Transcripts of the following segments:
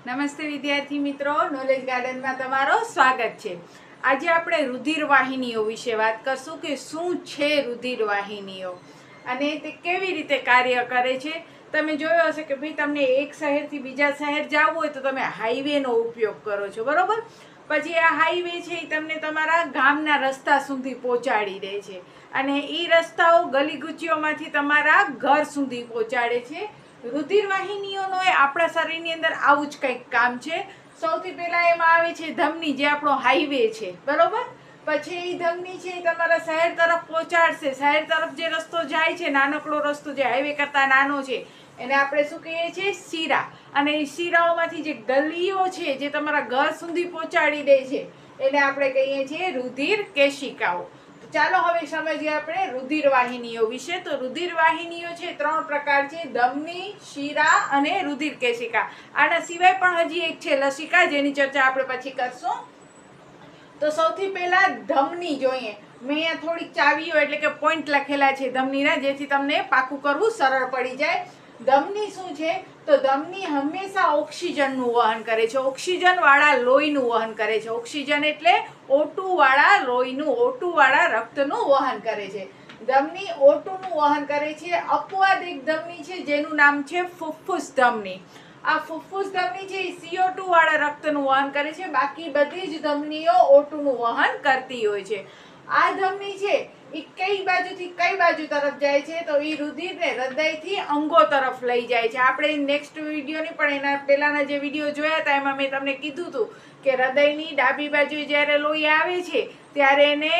નમસ્તે વિદ્યાર્થી મિત્રો નોલેજ ગાર્ડનમાં તમારો સ્વાગત છે. આજે આપણે રુધિર વાહિનીઓ વિશે વાત કરશું કે શું છે રુધિર વાહિનીઓ અને તે કેવી રીતે કાર્ય કરે છે. તમે જોયો હશે કે ભાઈ તમને એક શહેરથી બીજા શહેર જવું હોય તો તમે હાઈવેનો ઉપયોગ કરો છો, બરાબર? પછી આ હાઈવે છે એ તમને તમારા ગામના રસ્તા સુધી પહોંચાડી દે છે અને એ રસ્તાઓ ગલીગુચીઓમાંથી તમારા ઘર સુધી પહોંચાડે છે. રુધિર વાહિનીઓનો એ આપણા શરીરની અંદર આવું જ કંઈક કામ છે. સૌથી પહેલાં એમાં આવે છે ધમની, જે આપણો હાઈવે છે. બરાબર? પછી એ ધમની છે એ તમારા શહેર તરફ પહોંચાડશે. શહેર તરફ જે રસ્તો જાય છે, નાનકડો રસ્તો જે હાઈવે કરતાં નાનો છે, એને આપણે શું કહીએ છીએ? શીરા. અને એ શીરાઓમાંથી જે ગલીઓ છે, જે તમારા ઘર સુધી પહોંચાડી દે છે, એને આપણે કહીએ છીએ રુધિર કેશિકાઓ. ચાલો હવે સમજીએ આપણે રુધિર વાહિનીઓ વિશે. તો રુધિર વાહિનીઓ છે, ત્રણ પ્રકાર છે ધમની શીરા અને રુધિર કેશિકા આના સિવાય પણ હજી એક છે લસિકા, જેની ચર્ચા આપણે પછી કરશું. તો સૌથી પહેલા ધમની જોઈએ. મેં અહીંયા થોડીક ચાવીઓ એટલે કે પોઈન્ટ લખેલા છે ધમનીના, જેથી તમને પાકું કરવું સરળ પડી જાય. ધમની શું છે? તો ધમની હંમેશા ઓક્સિજનનું વહન કરે છે. ઓક્સિજનવાળા લોહીનું વહન કરે છે. ઓક્સિજન એટલે ઓટુવાળા લોહીનું, ઓટુવાળા રક્તનું વહન કરે છે. ધમની ઓટુનું વહન કરે છે. અપવાદ એક ધમની છે, જેનું નામ છે ફુફ્ફુસ ધમની. આ ફુફ્ફુસ ધમની છે, એ સીઓ વાળા રક્તનું વહન કરે છે. બાકી બધી જ ધમનીઓ ઓટુનું વહન કરતી હોય છે. આ ધમની છે બાજુથી કઈ બાજુ તરફ જાય છે? તો એ રુધિરને હૃદયથી અંગો તરફ લઈ જાય છે. આપણે નેક્સ્ટ વિડીયોની પણ એના પહેલાંના જે વીડિયો જોયા હતા, એમાં મેં તમને કીધું હતું કે હૃદયની ડાબી બાજુ જ્યારે લોહી આવે છે, ત્યારે એને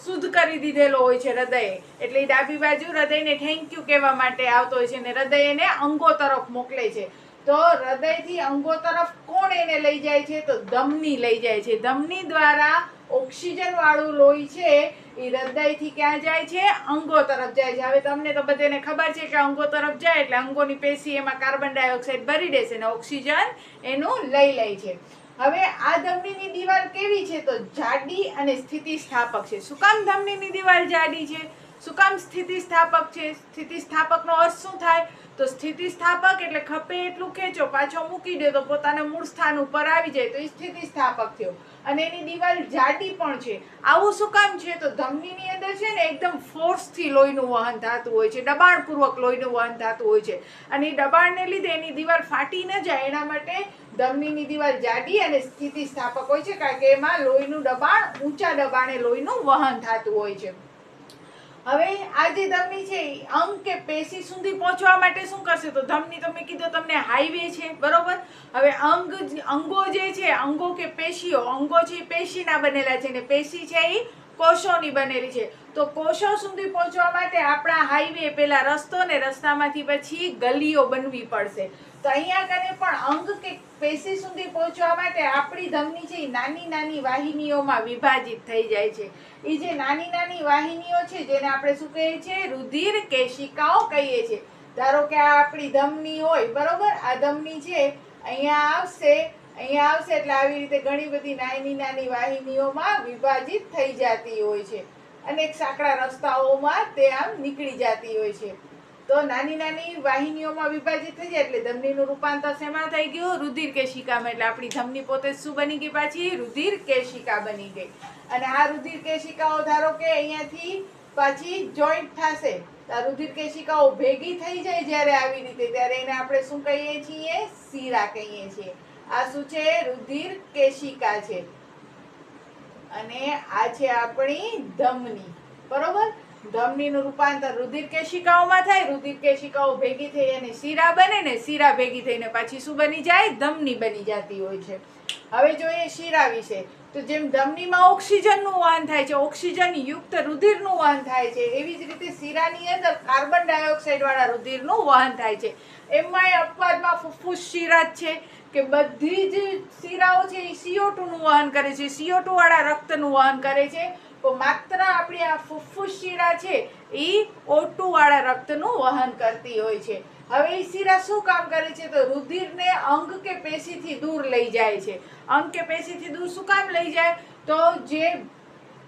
શુદ્ધ કરી દીધેલો હોય છે હૃદયે. એટલે ડાબી બાજુ હૃદયને થેન્ક યુ કહેવા માટે આવતો હોય છે અને હૃદય એને અંગો તરફ મોકલે છે. તો હૃદયથી અંગો તરફ કોણ એને લઈ જાય છે? તો ધમની લઈ જાય છે. ધમની દ્વારા ઓક્સિજન વાળું લોહી છે એ હૃદયથી ક્યાં જાય છે? અંગો તરફ જાય છે. હવે તમને તો બધાને ખબર છે કે અંગો તરફ જાય એટલે અંગોની પેશી એમાં કાર્બન ડાયોક્સાઇડ ભરી દેશે અને ઓક્સિજન એનું લઈ લે છે. હવે આ ધમનીની દિવાલ કેવી છે? તો જાડી અને સ્થિતિસ્થાપક છે. શું ધમનીની દિવાલ જાડી છે? શું સ્થિતિસ્થાપક છે? સ્થિતિસ્થાપકનો અર્થ શું થાય? તો સ્થિતિસ્થાપક એટલે ખપે એટલું ખેંચો, પાછો મૂકી દે તો પોતાના મૂળ સ્થાન ઉપર આવી જાય તો એ સ્થિતિસ્થાપક થયો. અને એની દિવાલ જાડી પણ છે. આવું શું કામ છે? તો ધમનીની અંદર છે ને એકદમ ફોર્સથી લોહીનું વહન થતું હોય છે. દબાણપૂર્વક લોહીનું વહન થતું હોય છે. અને એ દબાણને લીધે એની દિવાલ ફાટી ન જાય. એના માટે ધમનીની દિવાલ જાડી અને સ્થિતિસ્થાપક હોય છે. કારણ કે એમાં લોહીનું દબાણ, ઊંચા દબાણે લોહીનું વહન થતું હોય છે. હવે આ જે ધમની છે અંગ કે પેશી સુધી પહોંચવા માટે શું કરશે? તો ધમની તમે કીધું તમને હાઈવે છે, બરોબર? હવે અંગ અંગો જે છે, અંગો કે પેશીઓ, અંગો છે એ પેશીના બનેલા છે ને પેશી છે એ કોષોની બનેલી છે. તો કોષો સુધી પહોંચવા માટે આપણા હાઈવે પેલા રસ્તો ને રસ્તામાંથી પછી ગલીઓ બનવી પડશે. તો અહીંયા કને પણ અંગ કે પેશી સુધી પહોંચવા માટે આપણી ધમની છે નાની નાની વાહિનીઓમાં વિભાજિત થઈ જાય છે. એ જે નાની નાની વાહિનીઓ છે જેને આપણે શું કહીએ છીએ? રુધિર કેશિકાઓ કહીએ છીએ. ધારો કે આ આપણી ધમની હોય, બરોબર? આ ધમની છે, અહીંયા આવશે અહીંયા આવશે એટલે આવી રીતે ઘણી બધી નાની નાની વાહિનીઓમાં વિભાજિત થઈ જતી હોય છે. અનેક સાંકડા રસ્તાઓમાં તે આમ નીકળી જતી હોય છે. તો નાની નાની વાહિનીઓમાં વિભાજિત થઈ જાય એટલે ધમનીનું રૂપાંતર શેમાં થઈ ગયું? રુધિર કેશિકામાં. એટલે આપણી ધમની પોતે શું બની ગઈ પાછી? રુધિર કેશિકા બની ગઈ. અને આ રુધિર કેશિકાઓ ધારો કે અહીંયાથી પાછી જોઈન્ટ થશે. તો રુધિર કેશિકાઓ ભેગી થઈ જાય જ્યારે આવી રીતે, ત્યારે એને આપણે શું કહીએ છીએ? શીરા કહીએ છીએ. આ શું છે? રુધિર કેશિકા છે. અને આ છે આપણી ધમની. બરોબર? ધમનીનું રૂપાંતર રુધિર કેશિકાઓમાં થાય રુધિર કેશિકાઓ ભેગી થઈ અને શીરા બને ને શીરા ભેગી થઈને પાછી શું બની જાય? ધમની બની જતી હોય છે. હવે જોઈએ શીરા વિશે. તો જેમ ધમનીમાં ઓક્સિજનનું વહન થાય છે, ઓક્સિજન યુક્ત રુધિરનું વહન થાય છે, એવી જ રીતે શીરાની અંદર કાર્બન ડાયોક્સાઇડવાળા રુધિરનું વહન થાય છે. એમાંય અપવાદમાં ફૂફૂસ શીરા જ છે કે બધી જ શીરાઓ છે એ સીઓ ટુનું વહન કરે છે. સીઓ ટુવાળા રક્તનું વહન કરે છે. તો માત્ર આપણી આ ફુફ્ફુસ શીરા છે, એ ઓટુ વાળા રક્તનું વહન કરતી હોય છે. હવે એ શીરા શું કામ કરે છે? તો રુધિરને અંગ કે પેશીથી દૂર લઈ જાય છે. અંગ કે પેશીથી દૂર શું કામ લઈ જાય? તો જે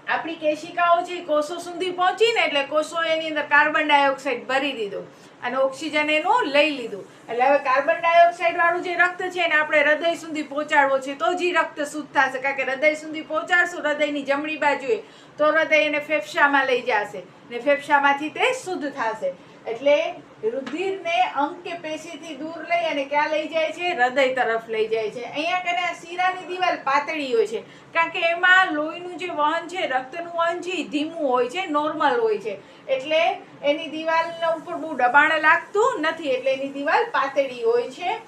આપણી કેશિકાઓ છે કોષો સુધી પહોંચીને, એટલે કોષો એની અંદર કાર્બન ડાયોક્સાઇડ ભરી દીધો. અને ઓક્સિજન એનું લઈ લીધું. એટલે હવે કાર્બન ડાયોક્સાઇડ વાળું જે રક્ત છે એને આપણે હૃદય સુધી પહોંચાડવો છે, તો જ રક્ત શુદ્ધ થશે. કારણ કે હૃદય સુધી પહોંચાડશું, હૃદયની જમણી બાજુએ, તો હૃદય એને ફેફસામાં લઈ જશે. ને ફેફસામાંથી તે શુદ્ધ થશે. એટલે રુધિરને અંગ કે પેશીથી દૂર લઈ અને ક્યાં લઈ જાય છે? હૃદય તરફ લઈ જાય છે. અહીંયા કને આ શીરાની દિવાલ પાતળી હોય છે. કારણ કે એમાં લોહીનું જે વહન છે, રક્તનું વહન છે ધીમું હોય છે, નોર્મલ હોય છે. એટલે એની દિવાલના ઉપર બહુ દબાણ લાગતું નથી, એટલે એની દિવાલ પાતળી હોય છે.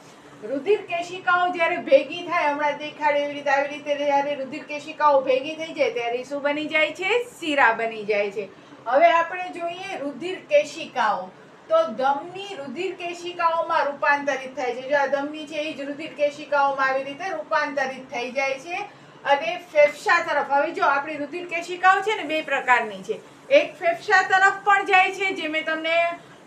રુધિર કેશિકાઓ જ્યારે ભેગી થાય, હમણાં દેખાડે એવી રીતે આવી રીતે જ્યારે રુધિર કેશિકાઓ ભેગી થઈ જાય, ત્યારે શું બની જાય છે, શીરા બની જાય છે. હવે આપણે જોઈએ રુધિર કેશિકાઓ તો ધમની રુધિર કેશિકાઓમાં રૂપાંતરિત થાય છે. જો આ ધમની છે, એ જ રુધિર કેશિકાઓમાં આવી રીતે રૂપાંતરિત થઈ જાય છે અને ફેફસા તરફ. હવે જો આપણી રુધિર કેશિકાઓ છે ને, બે પ્રકારની છે. એક ફેફસા તરફ પણ જાય છે, જે મેં તમને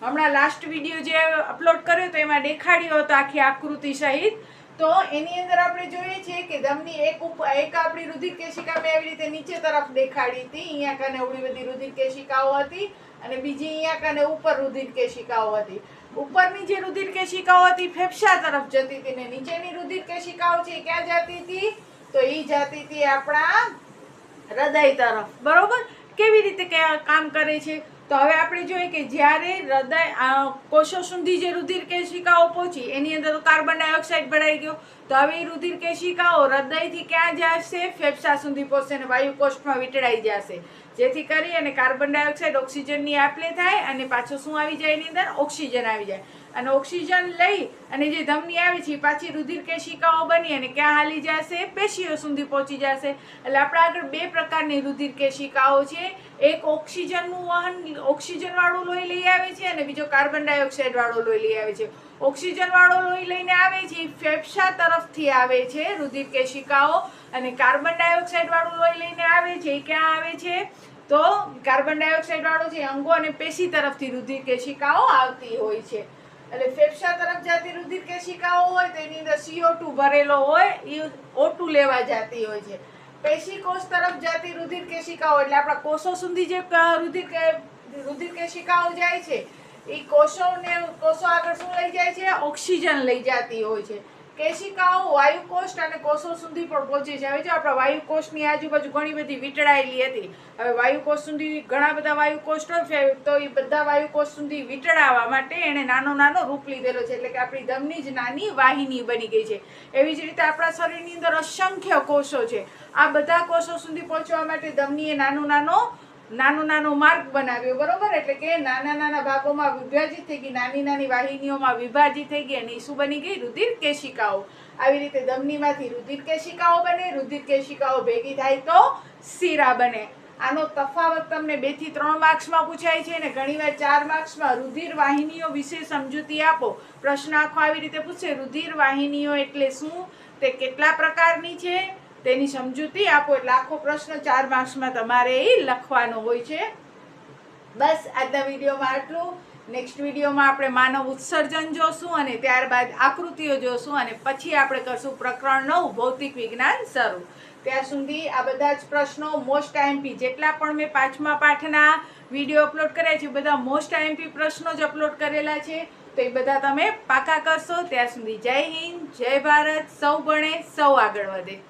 હમણાં લાસ્ટ વીડિયો જે અપલોડ કર્યો તો એમાં દેખાડ્યો હતો આખી આકૃતિ સહિત. તો એની અંદર આપણે જોઈએ છીએ કે ધમની એક એક આપણી રુધિર કેશિકા મેં એવી રીતે નીચે તરફ દેખાડી હતી. અહીંયા કને એવડી બધી રુધિર કેશિકાઓ હતી અને બીજી અહીંયા કને ઉપર રુધિર કેશિકાઓ હતી. ઉપરની જે રુધિર કેશિકાઓ હતી, ફેફસા તરફ જતી હતી ને નીચેની રુધિર કેશિકાઓ છે ક્યાં જતી હતી? તો એ જતી હતી આપણા હૃદય તરફ. બરોબર? કેવી રીતે કામ કરે છે? તો હવે આપણે જોઈએ કે જ્યારે હૃદય કોષો સુધી જે રુધિર કેશિકાઓ પહોંચી, એની અંદર તો કાર્બન ડાયોક્સાઇડ ભરાઈ ગયો. તો હવે એ રુધિર કેશિકાઓ હૃદયથી ક્યાં જશે? ફેફસા સુધી પહોંચશે અને વાયુ કોષમાં વીંટળાઈ જશે. જેથી કરી અને કાર્બન ડાયોક્સાઇડ ઓક્સિજનની આપલે થાય અને પાછું શું આવી જાય એની અંદર? ઓક્સિજન આવી જાય. અને ઓક્સિજન લઈ અને જે ધમની આવે છે, એ પાછી રુધિર કેશિકાઓ બની અને ક્યાં હાલી જશે? પેશીઓ સુધી પહોંચી જશે. એટલે આપણા આગળ બે પ્રકારની રુધિર કેશિકાઓ છે. એક ઓક્સિજનનું વહન, ઓક્સિજનવાળું લોહી લઈ આવે છે અને બીજો કાર્બન ડાયોક્સાઇડવાળું લોહી લઈ આવે છે. ઓક્સિજનવાળો લોહી લઈને આવે છે, એ ફેફસા તરફથી આવે છે રુધિર કેશિકાઓ અને કાર્બન ડાયોક્સાઇડવાળું લોહી લઈને આવે છે, એ ક્યાં આવે છે? તો કાર્બન ડાયોક્સાઇડવાળો છે અંગો અને પેશી તરફથી રુધિર કેશિકાઓ આવતી હોય છે. એટલે ફેફસા તરફ જતી રુધિર કેશિકાઓ હોય, તો એની અંદર CO2 ભરેલો હોય એ ઓટુ લેવા જતી હોય છે. પેશી કોષ તરફ જતી રુધિર કેશિકાઓ, એટલે આપણા કોષો સુધી જે રુધિર રુધિર કેશિકાઓ જાય છે એ કોષોને, કોષો આગળ શું લઈ જાય છે? ઓક્સિજન લઈ જતી હોય છે. કેશિકાઓ વાયુ અને કોષો સુધી પણ પહોંચી છે. હવે જો આપણા વાયુ આજુબાજુ ઘણી બધી વીંટળાયેલી હતી. હવે વાયુ કોષ સુધી ઘણા બધા વાયુ હોય તો એ બધા વાયુ કોષ સુધી વીંટળાવા માટે એણે નાનો નાનો રૂપ લીધેલો છે. એટલે કે આપણી ધમની જ નાની વાહિની બની ગઈ છે. એવી જ રીતે આપણા શરીરની અંદર અસંખ્ય કોષો છે. આ બધા કોષો સુધી પહોંચવા માટે ધમનીએ નાનો નાનો નાનો નાનો માર્ગ બનાવ્યો, બરોબર? એટલે કે નાના નાના ભાગોમાં વિભાજિત થઈ ગઈ, નાની નાની વાહિનીઓમાં વિભાજિત થઈ ગઈ અને શું બની ગઈ રુધિર કેશિકાઓ આવી રીતે ધમનીમાંથી રુધિર કેશિકાઓ બને રુધિર કેશિકાઓ ભેગી થાય તો શીરા બને. આનો તફાવત તમને બેથી ત્રણ માર્ક્સમાં પૂછાય છે અને ઘણીવાર ચાર માર્ક્સમાં રુધિર વાહિનીઓ વિશે સમજૂતી આપો. પ્રશ્ન આખો આવી રીતે પૂછે, રુધિર વાહિનીઓ એટલે શું? તે કેટલા પ્રકારની છે? તેની સમજૂતી આપો એટલે આખો પ્રશ્ન ચાર માર્ક્સમાં તમારે એ લખવાનો હોય છે. બસ આજના વિડીયોમાં આટલું. નેક્સ્ટ વિડીયોમાં આપણે માનવ ઉત્સર્જન જોશું અને ત્યારબાદ આકૃતિઓ જોશું અને પછી આપણે કરશું પ્રકરણ નવ, ભૌતિક વિજ્ઞાન શરૂ. ત્યાં સુધી આ બધા જ પ્રશ્નો મોસ્ટ આઈએમપી જેટલા પણ મેં પાંચમા પાઠના વીડિયો અપલોડ કર્યા છે બધા મોસ્ટ આઈએમપી પ્રશ્નો જ અપલોડ કરેલા છે. તો એ બધા તમે પાકા કરશો. ત્યાં સુધી જય હિન્દ, જય ભારત. સૌ ભણે, સૌ આગળ વધે.